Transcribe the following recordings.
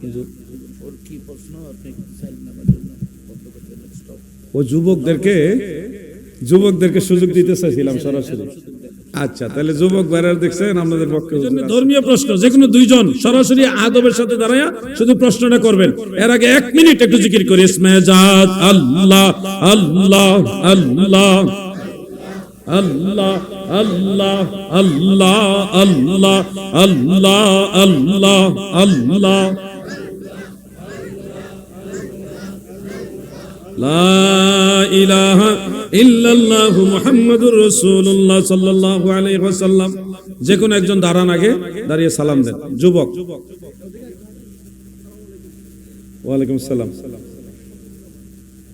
কিন্তু ওর কি প্রশ্ন? আপনি চাইলেন আমার জন্য বন্ধ করে দেন স্টপ ও যুবকদেরকে যুবকদেরকে সুযোগ দিতে চাইছিলাম সরাসরি। আচ্ছা তাহলে যুবক বেড়ার দেখছেন আপনাদের পক্ষে ধর্মীয় প্রশ্ন যে কোনো দুইজন সরাসরি আদবের সাথে দাঁড়ায়া শুধু প্রশ্নটা করবেন। এর আগে এক মিনিট একটু জিকির করি ইসমে আল্লাহ আল্লাহ আল্লাহ। আল্লাহ আল্লাহ আল্লাহ আল্লাহ আল্লাহ আল্লাহ আল্লাহ। লা ইলাহা যে কোনো একজন দাঁড়ান আগে, দাঁড়িয়ে সালাম দেন। যুবক। ওয়ালাইকুম সালাম।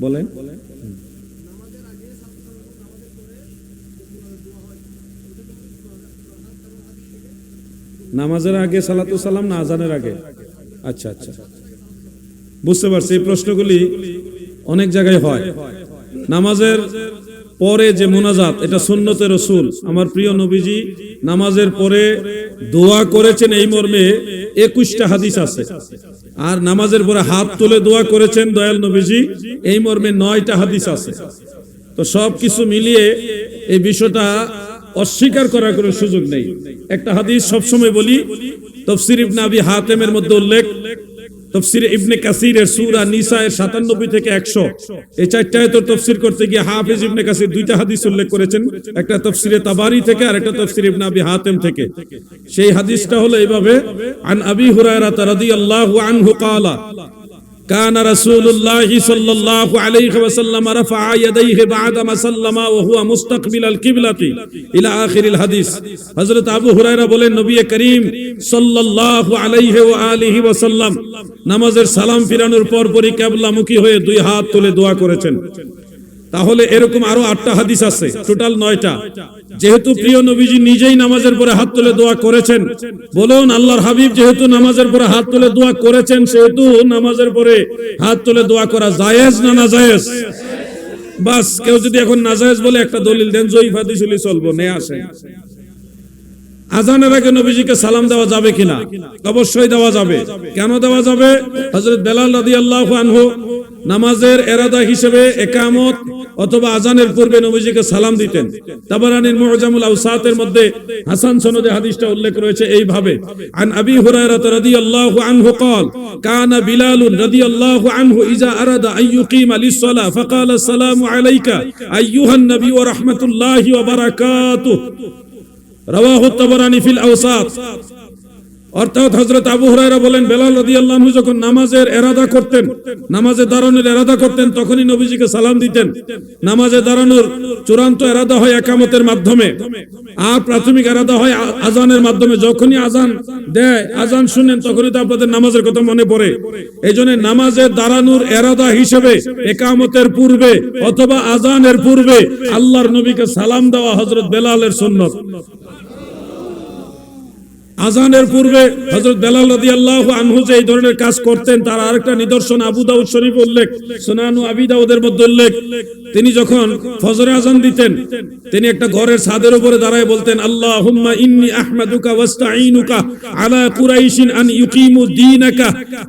বলেন। নামাজের আগে সালাতু সালাম না আজানের আগে? আচ্ছা আচ্ছা। বুঝতে পারছি, এই প্রশ্নগুলি অনেক জায়গায় হয়। নামাজের পরে যে মোনাজাত, এটা সুন্নতের রসুল। আমার প্রিয় নবীজি নামাজের পরে দোয়া করেছেন এই মর্মে একুশটা হাদিস আছে। আর নামাজের পরে হাত তুলে দোয়া করেছেন দয়াল নবীজি, এই মর্মে নয়টা হাদিস আছে। তো সব কিছু মিলিয়ে এই বিষয়টা অস্বীকার করার কোনো সুযোগ নেই। একটা হাদিস সবসময় বলি, তফসির ইবনে আবি হাতেমের মধ্যে উল্লেখ, তফসির ইবনে কাসিরের সূরা নিসা এর 97 থেকে 100 এই চারটা আয়াতের তফসির করতে গিয়ে হাফেজ ইবনে কাসির দুইটা হাদিস উল্লেখ করেছেন, একটা তফসিরে তাবারি থেকে আর একটা তফসির ইবনে আবি হাতেম থেকে। সেই হাদিসটা হলো এইভাবে, আন আবি হুরায়রা রাদিয়াল্লাহু আনহু ক্বালা كان رسول الله صلى الله عليه وسلم رفع يديه بعدما سلم وهو مستقبل القبلة الى اخر الحديث حضرت আবু হুরায়রা বলেন নবী করিম সাল্লাল্লাহু আলাইহি ওয়া আলিহি ওয়াসাল্লাম নামাজের সালাম ফিরানোর পর পরই কিবলামুখী হয়ে দুই হাত তুলে দোয়া করেছেন তাহলে এরকম আরও আটটা হাদিস আছে টোটাল নয়টা। যেহেতু প্রিয় নবীজি নিজেই নামাজের পরে হাত তুলে দোয়া করেছেন, বলুন আল্লাহর হাবিব যেহেতু নামাজের পরে হাত তুলে দোয়া করেছেন, সেহেতু নামাজের পরে হাত তুলে দোয়া করা জায়েজ না না জায়েজ বাস, কেউ যদি এখন নাজায়েজ বলে একটা দলিল দেন, জয়ীফ হাদিস চলবো নে আসেন। আজানের আগে নবীজিকে সালাম দেওয়া যাবে কিনা অবশ্যই দেওয়া যাবে কেন দেওয়া যাবে হযরত বেলাল রাদিয়াল্লাহু আনহু নামাজের এরাদা হিসেবে একামত অথবা আজানের পূর্বে নবীজিকে সালাম দিতেন তাবারানির মুআজামুল আওসাতের মধ্যে হাসান সনদে হাদিসটা উল্লেখ রয়েছে এইভাবে আন আবি হুরায়রা রাদিয়াল্লাহু আনহু قال كان بلال رضي الله عنه اذا اراد ان يقيم للصلاه فقال السلام عليك ايها النبي ورحمه الله وبركاته রাওয়াহু তাবারানি ফিল নামাজের একামতের মাধ্যমে। আর প্রাথমিক এরাদা হয় আজানের মাধ্যমে। যখনই আজান দেয় আজান শুনেন, তখনই তো আপনাদের নামাজের কথা মনে পড়ে। এই নামাজে দাঁড়ানোর এরাদা হিসেবে একামতের পূর্বে অথবা আজানের পূর্বে আল্লাহর নবীকে সালাম দেওয়া হযরত বেলালের সুন্নত। আজানের পূর্বে হযরত বেলাল রাদিয়াল্লাহু আনহু যে এই ধরনের কাজ করতেন, তার আরেকটা নিদর্শন আবু দাউদ শরীফ উল্লেখ, সোনানু আবি দাউদের মধ্যে উল্লেখ। তিনি যখন ফজরে আজান দিতেন, তিনি একটা ঘরের ছাদের উপরে দাঁড়ায় বলতেন, আল্লাহুম্মা ইন্নী আহমাদুকা ওয়াস্তাঈনুকা আলা কুরাইশিন আন ইউকিমু দীনাকা।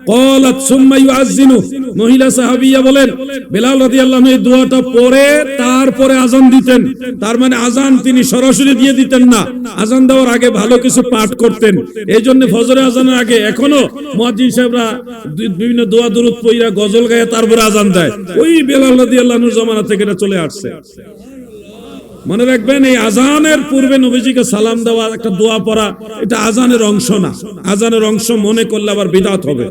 ক্বালাত সুম্মা ইউআযিনু মহিলা সাহাবিয়া বলেন, বেলাল রাদিয়াল্লাহু আনহু এই দোয়াটা পড়ে তারপরে আজান দিতেন। তার মানে আজান তিনি সরাসরি দিয়ে দিতেন না। আজান দেওয়ার আগে ভালো কিছু পাঠ করতেন। এই জন্য ফজরে আজানের আগে এখনও মুয়াজ্জিন সাহেবরা বিভিন্ন দোয়া দরুদ পইরা গজল গায়ে তারপরে আজান দেয়। ওই বেলাল রাদিয়াল্লাহু আনহুর জামানা থেকে এটা চলে আসছে। মনে রাখবেন, এই আজানের পূর্বে নবীজিকে সালাম দেওয়া একটা দোয়া পড়া, এটা আজানের অংশ না। আজানের অংশ মনে করলে আবার বিদাত হবে।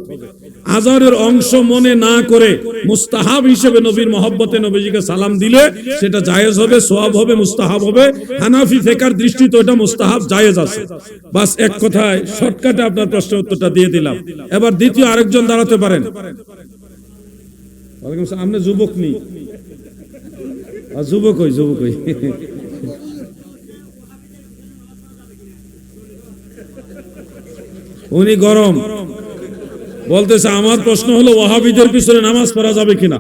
আজানের অংশ মনে না করে মুস্তাহাব হিসেবে নবীর মহব্বতে নবীজিকে সালাম দিলে সেটা জায়েজ হবে, সোয়াব হবে, মুস্তাহাব হবে। হানাফি ফেকার দৃষ্টিতে ওটা মুস্তাহাব জায়েজ আছে। বাস এক কথায় শর্টকাটে আপনার প্রশ্নের উত্তরটা দিয়ে দিলাম। এবার দ্বিতীয় আরেকজন দাঁড়াতে পারেন। আপনি যুবক আর যুবক হই যুবক হই উনি গরম। বলতেছে, আমার প্রশ্ন হলো, ওয়াহাবিদের পিছনে নামাজ পড়া যাবে কিনা?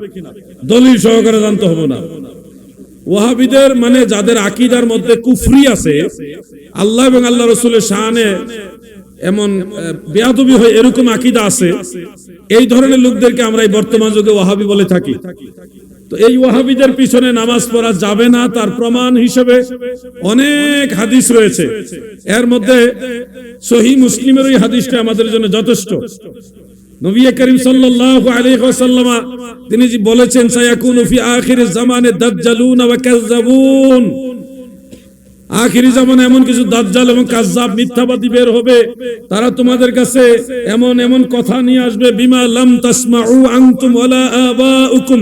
দলিল সহকারে জানতে হবে না। ওয়াহাবিদের মানে যাদের আকিদার মধ্যে কুফরি আছে, আল্লাহ এবং আল্লাহ রসুলের শানে এমন বেয়াদবি হয় এরকম আকিদা আছে, এই ধরনের লোকদেরকে আমরা এই বর্তমান যুগে ওয়াহাবি বলে থাকি। তো এই ওয়াহাবিদের পিছনে নামাজ পড়া যাবে না, তার প্রমাণ হিসেবে অনেক হাদিস রয়েছে। এর মধ্যে সহি মুসলিমের ওই হাদিসটা আমাদের জন্য যথেষ্ট। নবী করিম সাল্লাল্লাহু আলাইহি ওয়াসাল্লাম, তিনি যে বলেছেন, সায়াকুনু ফি আখির জামানে ওয়া কাযযাবুন। আখিরি এমন কিছু দাজ্জাল এবং মিথ্যাবাদী বের হবে। তারা তোমাদের কাছে এমন এমন কথা নিয়ে আসবে, বিমা লাম তাসমাউ আনতুম ওয়ালা আবাউকুম।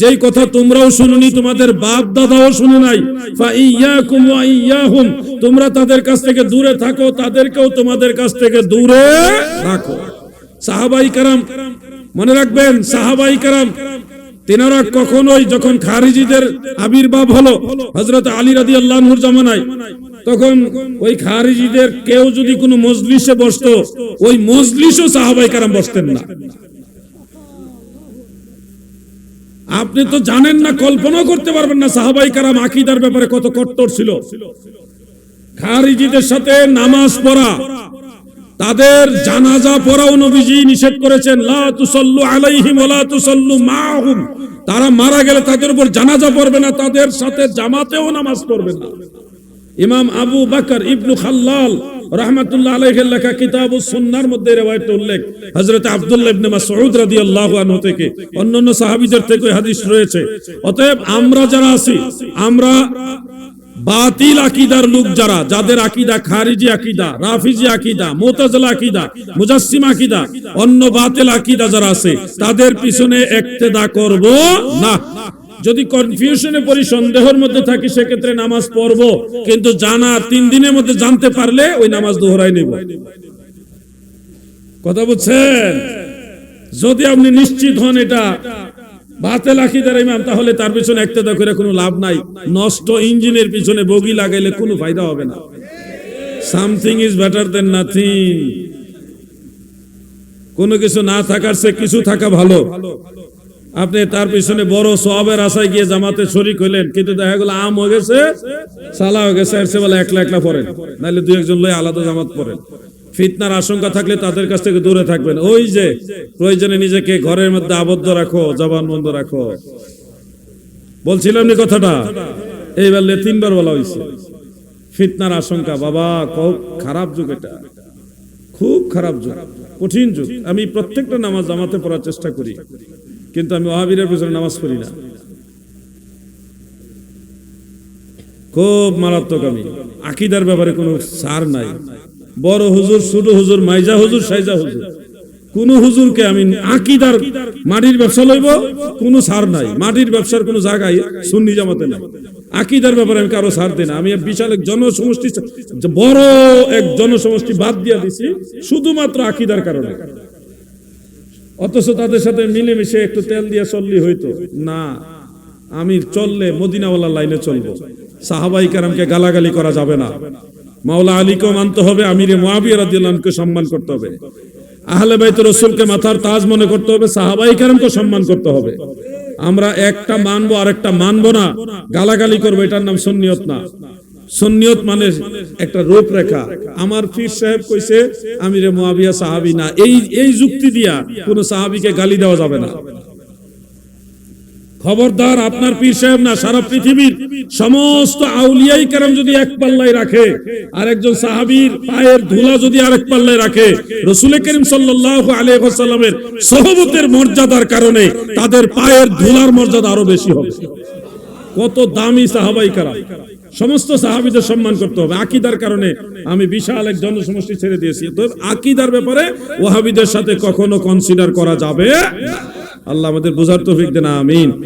যেই কথা তোমরাও শুনুনি, তোমাদের বাপ দাদাও শুনে নাই। ফা ইয়াকুম ওয়া ইয়াহুম। তোমরা তাদের কাছ থেকে দূরে থাকো, তাদেরকেও তোমাদের কাছ থেকে দূরে রাখো। সাহাবাই কারাম, মনে রাখবেন, সাহাবাই কারাম, তেনারা কখনোই যখন খারিজিদের আবির্ভাব হলো হজরত আলী রাদি আল্লাহর জামানায়, তখন ওই খারিজিদের কেউ যদি কোনো মজলিসে বসতো, ওই মজলিসও সাহাবাই কারাম বসতেন না। আপনি তো জানেন না কল্পনা করতে পারবেন না সাহাবাই কারাম আকিদার ব্যাপারে কত কট্টর ছিল। খারিজিদের সাথে নামাজ পড়া তাদের জানাজা পড়াও নবীজি নিষেধ করেছেন তারা মারা গেলে তাদের উপর জানাজা পড়বে না, তাদের সাথে জামাতেও নামাজ পড়বে না। ইমাম আবু বকর ইবনু খাল্লাল আলাইহির লেখা সুন্নাহর মধ্যে উল্লেখ। অন্যান্য থেকে হাদিস রয়েছে। অতএব আমরা যারা আছি, আমরা বাতিল আকিদার লোক যারা, যাদের আকিদা খারিজি আকিদা, রাফিজি আকিদা, মোতাজলা আকিদা, মুজাসসিম আকিদা, অন্য বাতিল আকিদা যারা আছে, তাদের পিছনে একতেদা করব না। যদি কনফিউশনে পড়ি, সন্দেহের মধ্যে থাকি, সেক্ষেত্রে নামাজ পড়ব। কিন্তু জানা তিন দিনের মধ্যে জানতে পারলে ওই নামাজ দোহরাই নেব। কথা বুঝছেন যদি আপনি নিশ্চিত হন এটা বাতেল আকিদার ইমাম, তাহলে তার পিছনে একতেদা করে কোনো লাভ নাই। নষ্ট ইঞ্জিনের পিছনে বগি লাগাইলে কোনো ফায়দা হবে না। Something is better than nothing কোনো কিছু না থাকার সে কিছু থাকা ভালো। আপনি তার পিছনে বড় সবের আশায় গিয়ে জামাতে শরিক হইলেন, কিন্তু দেখা গেল আম হয়ে গেছে, সালা হয়ে গেছে বলে একলা একলা পড়েন। নাহলে দুই একজন লই আলাদা জামাত পড়েন। ফিতনার আশঙ্কা থাকলে তাদের কাছ থেকে দূরে থাকবেন। ওই যে, প্রয়োজনে নিজেকে ঘরের মধ্যে আবদ্ধ রাখো, জবান বন্ধ রাখো। বলছিলাম নি কথাটা? এইবার তিনবার বলা হয়েছে ফিতনার আশঙ্কা, বাবা, খুব খারাপ যুগ এটা। খুব খারাপ যুগ, কঠিন যুগ। আমি প্রত্যেকটা নামাজ জামাতে পড়ার চেষ্টা করি, কিন্তু আমি ওহাবিরের পিছনে নামাজ পড়ি না। খুব মারাত্মক আমি। আকিদার ব্যাপারে কোনো সার নাই। বড় হুজুর, ছোট হুজুর, মাইজা হুজুর, সাইজা হুজুর। কোন হুজুরকে আমি আকিদার মাটির ব্যবসা লইব, কোন সার নাই। মাটির ব্যবসার কোন জায়গায় সুন্নি জামাতে নাই। আকিদার ব্যাপারে আমি কারও সার দিই না। আমি বিশাল এক জনসমষ্টি, বড় এক জনসমষ্টি বাদ দিয়া দিছি, শুধুমাত্র আকিদার কারণে। অথচ তাদের সাথে মিলেমিশে একটু তেল দিয়ে চললি হইতো। না আমি চললে মদিনাওয়ালা লাইনে চলবো। সাহাবাই কারামকে গালাগালি করা যাবে না। মাওলা আলীকেও মানতে হবে, আমিরে মুয়াবিয়া রাদিয়াল্লাহুকে সম্মান করতে হবে। আহলে বাইত রসুলকে মাথার তাজ মনে করতে হবে, সাহাবাই কারামকে সম্মান করতে হবে। আমরা একটা মানবো আর একটা মানবো না, গালাগালি করব, এটার নাম সন্নিয়ত না। সন্নিয়ত মানে একটা রূপরেখা। আমার পীর সাহেব কইছে, আমিরে মুয়াবিয়া সাহাবি না। এই এই যুক্তি দিয়া কোন সাহাবিকে গালি দেওয়া যাবে না। খবরদার আপনার পীর সাহেব না, সারা পৃথিবীর সমস্ত আউলিয়াই কেরাম যদি এক পাল্লায় রাখে আর একজন সাহাবীর পায়ের ধুলা যদি আরেক পাল্লায় রাখে রসুল করিম সাল্লাল্লাহু আলাইহি সহবতের মর্যাদার কারণে তাদের পায়ের ধুলার মর্যাদা আরও বেশি হবে। কত দামি সাহাবাই কারাম। সমস্ত সাহাবিদের সম্মান করতে হবে। আকিদার কারণে আমি বিশাল এক জনসমষ্টি ছেড়ে দিয়েছি। তো আকিদার ব্যাপারে ওয়াহাবিদের সাথে কখনো কনসিডার করা যাবে আল্লাহ আমাদের বোঝার তৌফিক দেন, আমিন।